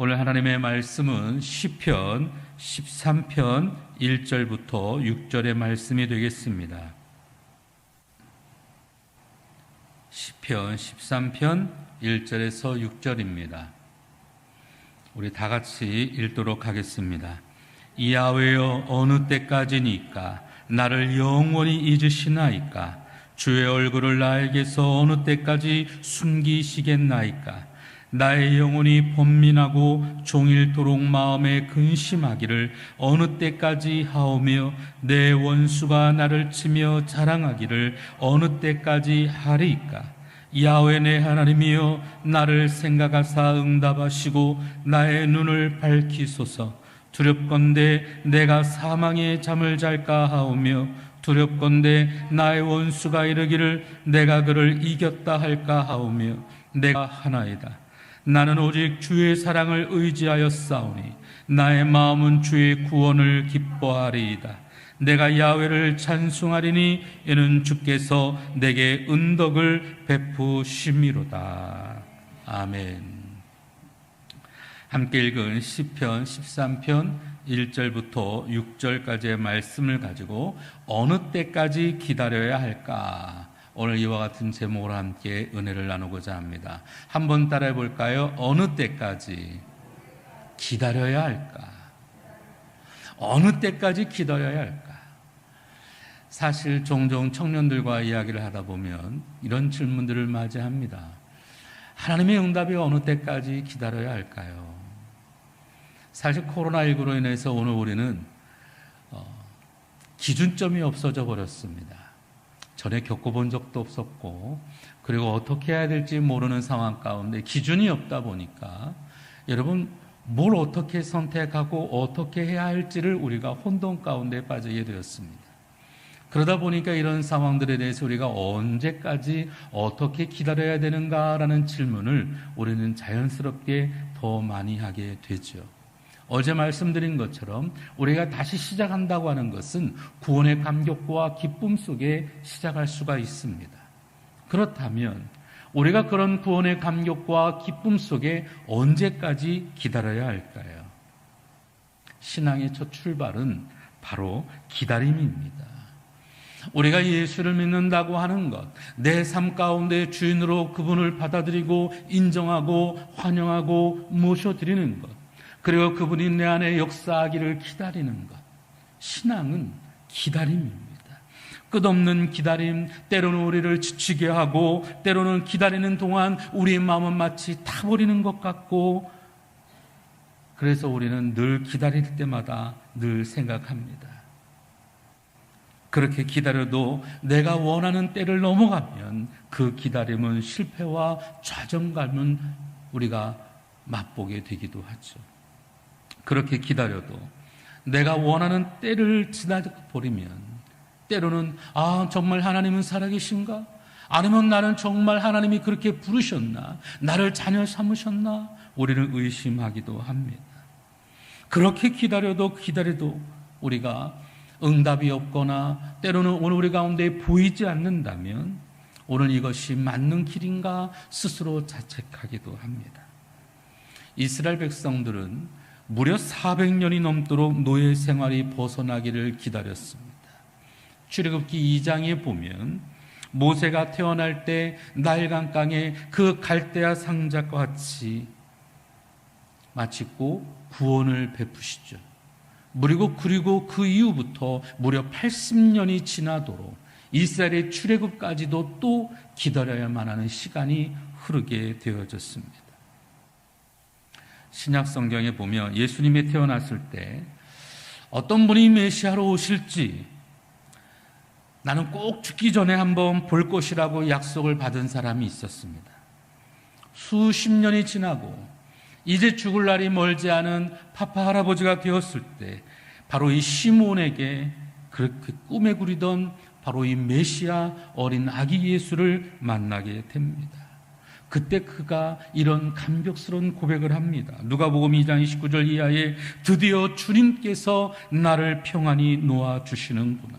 오늘 하나님의 말씀은 시편 13편 1절부터 6절의 말씀이 되겠습니다. 시편 13편 1절에서 6절입니다. 우리 다 같이 읽도록 하겠습니다. 이야외여 어느 때까지니까 나를 영원히 잊으시나이까 주의 얼굴을 나에게서 어느 때까지 숨기시겠나이까 나의 영혼이 번민하고 종일토록 마음에 근심하기를 어느 때까지 하오며 내 원수가 나를 치며 자랑하기를 어느 때까지 하리이까? 야외 내 하나님이여 나를 생각하사 응답하시고 나의 눈을 밝히소서. 두렵건대 내가 사망의 잠을 잘까 하오며 두렵건대 나의 원수가 이르기를 내가 그를 이겼다 할까 하오며 내가 하나이다 나는 오직 주의 사랑을 의지하여 싸우니 나의 마음은 주의 구원을 기뻐하리이다. 내가 야외를 찬송하리니 이는 주께서 내게 은덕을 베푸심이로다. 아멘. 함께 읽은 시편 13편 1절부터 6절까지의 말씀을 가지고 어느 때까지 기다려야 할까? 오늘 이와 같은 제목으로 함께 은혜를 나누고자 합니다. 한번 따라해 볼까요? 어느 때까지 기다려야 할까? 어느 때까지 기다려야 할까? 사실 종종 청년들과 이야기를 하다 보면 이런 질문들을 맞이합니다. 하나님의 응답이 어느 때까지 기다려야 할까요? 사실 코로나19로 인해서 오늘 우리는 어, 기준점이 없어져 버렸습니다. 전에 겪어본 적도 없었고, 그리고 어떻게 해야 될지 모르는 상황 가운데 기준이 없다 보니까, 여러분, 뭘 어떻게 선택하고 어떻게 해야 할지를 우리가 혼돈 가운데 빠지게 되었습니다. 그러다 보니까 이런 상황들에 대해서 우리가 언제까지 어떻게 기다려야 되는가라는 질문을 우리는 자연스럽게 더 많이 하게 되죠. 어제 말씀드린 것처럼 우리가 다시 시작한다고 하는 것은 구원의 감격과 기쁨 속에 시작할 수가 있습니다. 그렇다면 우리가 그런 구원의 감격과 기쁨 속에 언제까지 기다려야 할까요? 신앙의 첫 출발은 바로 기다림입니다. 우리가 예수를 믿는다고 하는 것, 내 삶 가운데 주인으로 그분을 받아들이고 인정하고 환영하고 모셔드리는 것, 그리고 그분이 내 안에 역사하기를 기다리는 것. 신앙은 기다림입니다. 끝없는 기다림, 때로는 우리를 지치게 하고, 때로는 기다리는 동안 우리의 마음은 마치 타버리는 것 같고, 그래서 우리는 늘 기다릴 때마다 늘 생각합니다. 그렇게 기다려도 내가 원하는 때를 넘어가면 그 기다림은 실패와 좌정감은 우리가 맛보게 되기도 하죠. 그렇게 기다려도 내가 원하는 때를 지나버리면 때로는 아 정말 하나님은 살아계신가? 아니면 나는 정말 하나님이 그렇게 부르셨나? 나를 자녀 삼으셨나? 우리는 의심하기도 합니다. 그렇게 기다려도 기다려도 우리가 응답이 없거나 때로는 오늘 우리 가운데 보이지 않는다면 오늘 이것이 맞는 길인가 스스로 자책하기도 합니다. 이스라엘 백성들은 무려 400년이 넘도록 노예 생활이 벗어나기를 기다렸습니다. 출애굽기 2장에 보면 모세가 태어날 때 날강 강에 그 갈대아 상자과 같이 마치고 구원을 베푸시죠. 그리고 그리고 그 이후부터 무려 80년이 지나도록 이스라엘의 출애굽까지도 또 기다려야만 하는 시간이 흐르게 되어졌습니다. 신약 성경에 보면 예수님이 태어났을 때 어떤 분이 메시아로 오실지 나는 꼭 죽기 전에 한번 볼 것이라고 약속을 받은 사람이 있었습니다. 수십 년이 지나고 이제 죽을 날이 멀지 않은 파파 할아버지가 되었을 때 바로 이 시몬에게 그렇게 꿈에 그리던 바로 이 메시아 어린 아기 예수를 만나게 됩니다. 그때 그가 이런 감격스러운 고백을 합니다. 누가복음 2장 29절 이하에 드디어 주님께서 나를 평안히 놓아 주시는구나.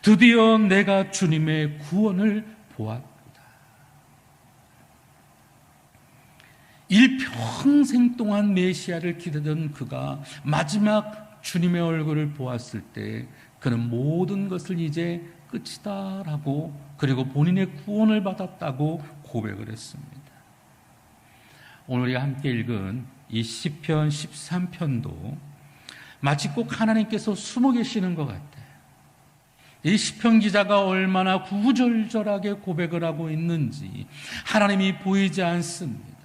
드디어 내가 주님의 구원을 보았다. 일평생 동안 메시아를 기다던 그가 마지막 주님의 얼굴을 보았을 때 그는 모든 것을 이제 끝이다라고 그리고 본인의 구원을 받았다고 고백을 했습니다. 오늘 우리가 함께 읽은 이 시편 13편도 마치 꼭 하나님께서 숨어 계시는 것 같아요. 이 시편 기자가 얼마나 구구절절하게 고백을 하고 있는지 하나님이 보이지 않습니다.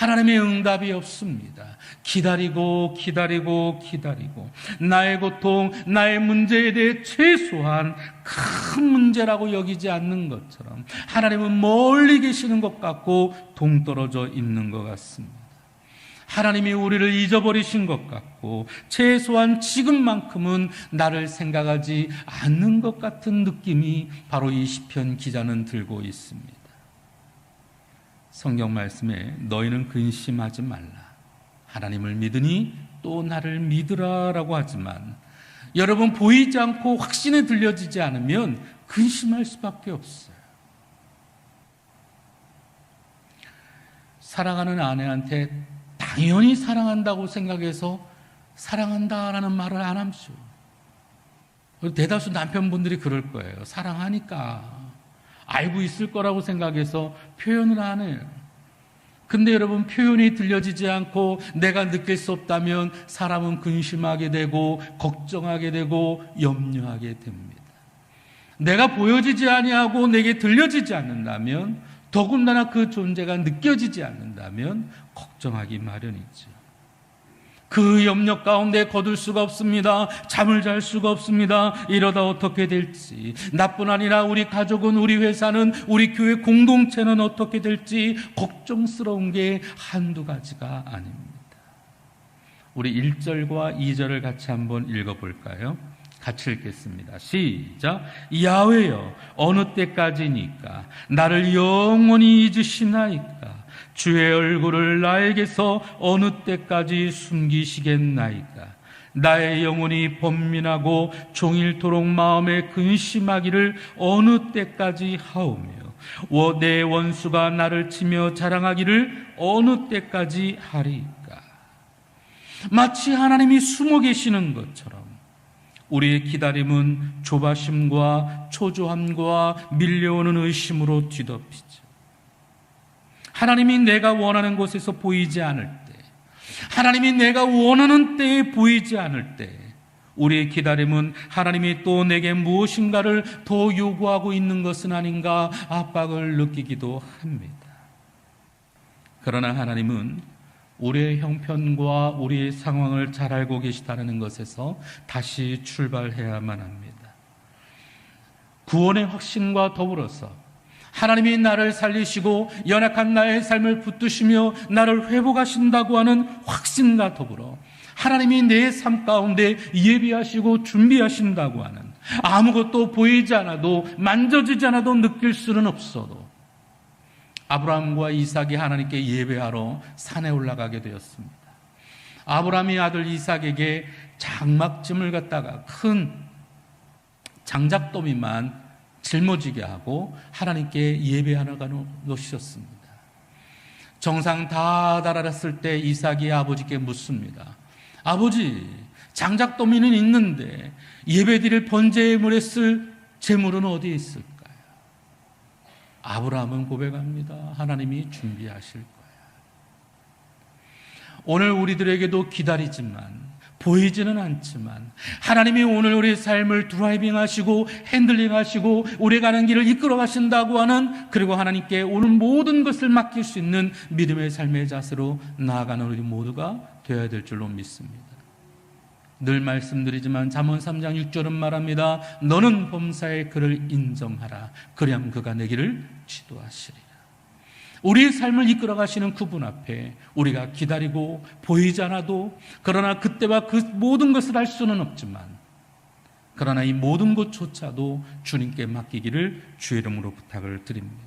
하나님의 응답이 없습니다. 기다리고 기다리고 기다리고 나의 고통, 나의 문제에 대해 최소한 큰 문제라고 여기지 않는 것처럼 하나님은 멀리 계시는 것 같고 동떨어져 있는 것 같습니다. 하나님이 우리를 잊어버리신 것 같고 최소한 지금만큼은 나를 생각하지 않는 것 같은 느낌이 바로 이 시편 기자는 들고 있습니다. 성경 말씀에 너희는 근심하지 말라. 하나님을 믿으니 또 나를 믿으라라고 하지만 여러분 보이지 않고 확신에 들려지지 않으면 근심할 수밖에 없어요. 사랑하는 아내한테 당연히 사랑한다고 생각해서 사랑한다라는 말을 안 함죠. 대다수 남편분들이 그럴 거예요. 사랑하니까. 알고 있을 거라고 생각해서 표현을 안 해요. 근데 여러분 표현이 들려지지 않고 내가 느낄 수 없다면 사람은 근심하게 되고 걱정하게 되고 염려하게 됩니다. 내가 보여지지 아니하고 내게 들려지지 않는다면 더군다나 그 존재가 느껴지지 않는다면 걱정하기 마련이죠. 그 염려 가운데 거둘 수가 없습니다. 잠을 잘 수가 없습니다. 이러다 어떻게 될지. 나뿐 아니라 우리 가족은, 우리 회사는, 우리 교회 공동체는 어떻게 될지 걱정스러운 게 한두 가지가 아닙니다. 우리 1절과 2절을 같이 한번 읽어볼까요? 같이 읽겠습니다. 시작. 야외여 어느 때까지니까 나를 영원히 잊으시나이까 주의 얼굴을 나에게서 어느 때까지 숨기시겠나이까 나의 영혼이 번민하고 종일토록 마음에 근심하기를 어느 때까지 하오며 내 원수가 나를 치며 자랑하기를 어느 때까지 하리까 마치 하나님이 숨어 계시는 것처럼 우리의 기다림은 조바심과 초조함과 밀려오는 의심으로 뒤덮이죠. 하나님이 내가 원하는 곳에서 보이지 않을 때, 하나님이 내가 원하는 때에 보이지 않을 때, 우리의 기다림은 하나님이 또 내게 무엇인가를 더 요구하고 있는 것은 아닌가 압박을 느끼기도 합니다. 그러나 하나님은 우리의 형편과 우리의 상황을 잘 알고 계시다는 것에서 다시 출발해야만 합니다. 구원의 확신과 더불어서 하나님이 나를 살리시고 연약한 나의 삶을 붙드시며 나를 회복하신다고 하는 확신과 더불어 하나님이 내 삶 가운데 예비하시고 준비하신다고 하는 아무것도 보이지 않아도 만져지지 않아도 느낄 수는 없어도 아브라함과 이삭이 하나님께 예배하러 산에 올라가게 되었습니다. 아브라함이 아들 이삭에게 장막짐을 갖다가 큰 장작더미만 짊어지게 하고 하나님께 예배하러 놓으셨습니다. 정상 다 달아났을 때 이삭이 아버지께 묻습니다. 아버지, 장작 더미는 있는데 예배드릴 번제물에 쓸 재물은 어디에 있을까요? 아브라함은 고백합니다. 하나님이 준비하실 거야. 오늘 우리들에게도 기다리지만 보이지는 않지만 하나님이 오늘 우리 삶을 드라이빙 하시고 핸들링 하시고 우리 가는 길을 이끌어 가신다고 하는 그리고 하나님께 오늘 모든 것을 맡길 수 있는 믿음의 삶의 자세로 나아가는 우리 모두가 되어야 될 줄로 믿습니다. 늘 말씀드리지만 잠언 3장 6절은 말합니다. 너는 범사의 그를 인정하라. 그리함 그가 내 길을 지도하시리라. 우리의 삶을 이끌어 가시는 그분 앞에 우리가 기다리고 보이지 않아도 그러나 그때와 그 모든 것을 할 수는 없지만 그러나 이 모든 것조차도 주님께 맡기기를 주의 이름으로 부탁을 드립니다.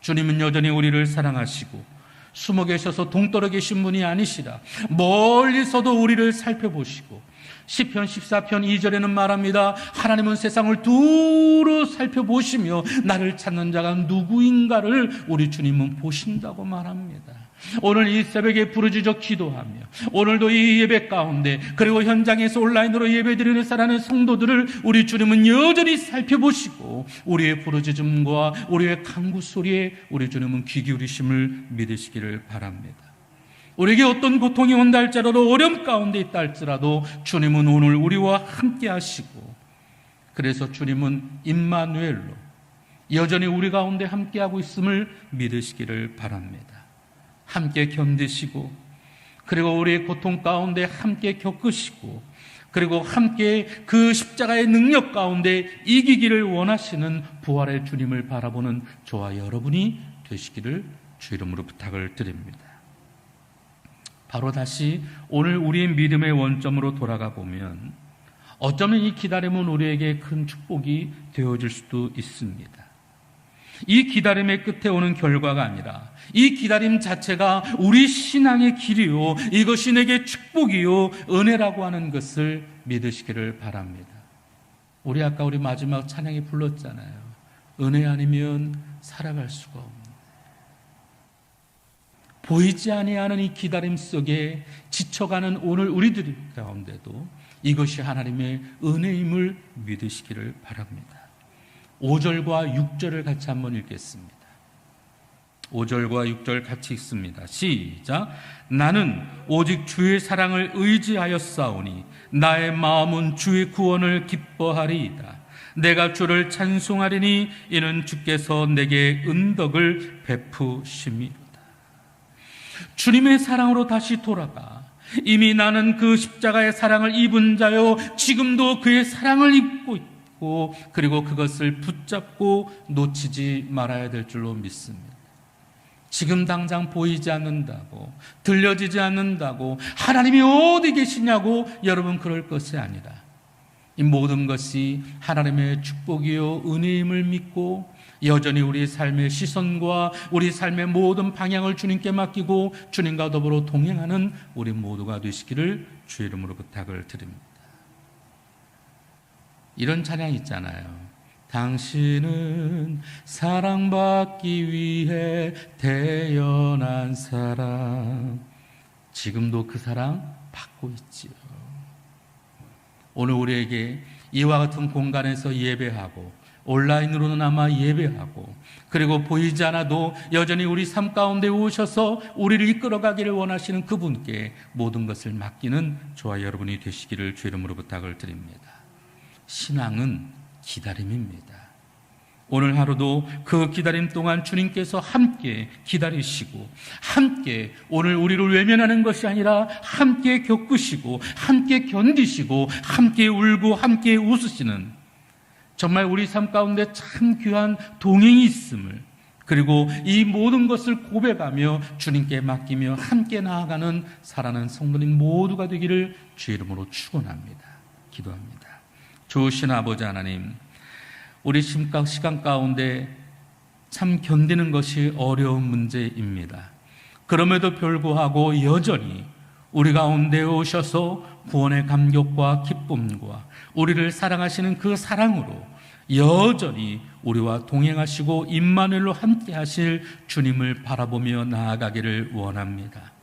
주님은 여전히 우리를 사랑하시고 숨어 계셔서 동떨어 계신 분이 아니시라 멀리서도 우리를 살펴보시고 시편 14편 2절에는 말합니다. 하나님은 세상을 두루 살펴보시며 나를 찾는 자가 누구인가를 우리 주님은 보신다고 말합니다. 오늘 이 새벽에 부르짖어 기도하며 오늘도 이 예배 가운데 그리고 현장에서 온라인으로 예배드리는 사랑하는 성도들을 우리 주님은 여전히 살펴보시고 우리의 부르짖음과 우리의 강구 소리에 우리 주님은 귀 기울이심을 믿으시기를 바랍니다. 우리에게 어떤 고통이 온다 할지라도 어려움 가운데 있다 할지라도 주님은 오늘 우리와 함께 하시고 그래서 주님은 임마누엘로 여전히 우리 가운데 함께 하고 있음을 믿으시기를 바랍니다. 함께 견디시고 그리고 우리의 고통 가운데 함께 겪으시고 그리고 함께 그 십자가의 능력 가운데 이기기를 원하시는 부활의 주님을 바라보는 저와 여러분이 되시기를 주 이름으로 부탁을 드립니다. 바로 다시 오늘 우리의 믿음의 원점으로 돌아가 보면 어쩌면 이 기다림은 우리에게 큰 축복이 되어질 수도 있습니다. 이 기다림의 끝에 오는 결과가 아니라 이 기다림 자체가 우리 신앙의 길이요. 이것이 내게 축복이요. 은혜라고 하는 것을 믿으시기를 바랍니다. 우리 아까 우리 마지막 찬양이 불렀잖아요. 은혜 아니면 살아갈 수가 없는. 보이지 아니하는 이 기다림 속에 지쳐가는 오늘 우리들 가운데도 이것이 하나님의 은혜임을 믿으시기를 바랍니다. 5절과 6절을 같이 한번 읽겠습니다. 5절과 6절 같이 읽습니다. 시작. 나는 오직 주의 사랑을 의지하여 싸우니 나의 마음은 주의 구원을 기뻐하리이다. 내가 주를 찬송하리니 이는 주께서 내게 은덕을 베푸심이다. 주님의 사랑으로 다시 돌아가. 이미 나는 그 십자가의 사랑을 입은 자요. 지금도 그의 사랑을 입고 있고 그리고 그것을 붙잡고 놓치지 말아야 될 줄로 믿습니다. 지금 당장 보이지 않는다고 들려지지 않는다고 하나님이 어디 계시냐고 여러분 그럴 것이 아니라 이 모든 것이 하나님의 축복이요 은혜임을 믿고 여전히 우리 삶의 시선과 우리 삶의 모든 방향을 주님께 맡기고 주님과 더불어 동행하는 우리 모두가 되시기를 주 이름으로 부탁을 드립니다. 이런 찬양 있잖아요. 당신은 사랑받기 위해 태어난 사람. 지금도 그 사랑 받고 있지요. 오늘 우리에게 이와 같은 공간에서 예배하고 온라인으로는 아마 예배하고 그리고 보이지 않아도 여전히 우리 삶 가운데 오셔서 우리를 이끌어가기를 원하시는 그분께 모든 것을 맡기는 저와 여러분이 되시기를 주 이름으로 부탁을 드립니다. 신앙은 기다림입니다. 오늘 하루도 그 기다림 동안 주님께서 함께 기다리시고, 함께 오늘 우리를 외면하는 것이 아니라 함께 겪으시고, 함께 견디시고, 함께 울고, 함께 웃으시는 정말 우리 삶 가운데 참 귀한 동행이 있음을 그리고 이 모든 것을 고백하며 주님께 맡기며 함께 나아가는 사랑하는 성도님 모두가 되기를 주 이름으로 축원합니다. 기도합니다. 좋으신 아버지 하나님, 우리 시간 가운데 참 견디는 것이 어려운 문제입니다. 그럼에도 불구하고 여전히 우리 가운데 오셔서 구원의 감격과 기쁨과 우리를 사랑하시는 그 사랑으로 여전히 우리와 동행하시고 임마늘로 함께 하실 주님을 바라보며 나아가기를 원합니다.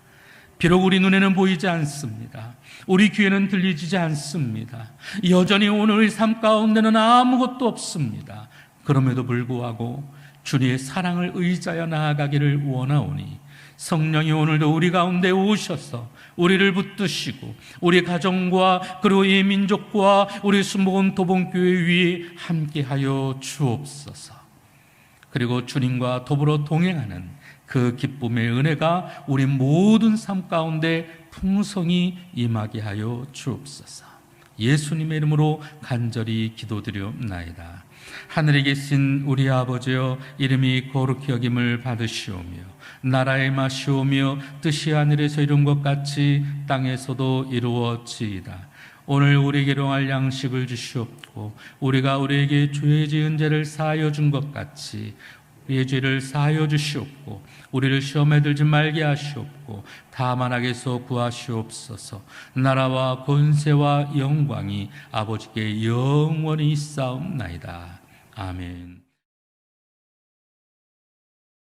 비록 우리 눈에는 보이지 않습니다. 우리 귀에는 들리지 않습니다. 여전히 오늘 삶 가운데는 아무것도 없습니다. 그럼에도 불구하고 주님의 사랑을 의지하여 나아가기를 원하오니 성령이 오늘도 우리 가운데 오셔서 우리를 붙드시고 우리 가정과 그리고 이 민족과 우리 순복음 도봉교회 위에 함께하여 주옵소서. 그리고 주님과 더불어 동행하는 그 기쁨의 은혜가 우리 모든 삶 가운데 풍성히 임하게 하여 주옵소서. 예수님의 이름으로 간절히 기도드리옵나이다. 하늘에 계신 우리 아버지여 이름이 거룩히 여김을 받으시오며 나라의 마시오며 뜻이 하늘에서 이룬 것 같이 땅에서도 이루어지이다. 오늘 우리에게 용할 양식을 주시옵고 우리가 우리에게 죄 지은 죄를 사하여 준 것 같이 우리의 죄를 사하여 주시옵고 우리를 시험에 들지 말게 하시옵고 다만 악에서 구하시옵소서. 나라와 권세와 영광이 아버지께 영원히 싸움나이다. 아멘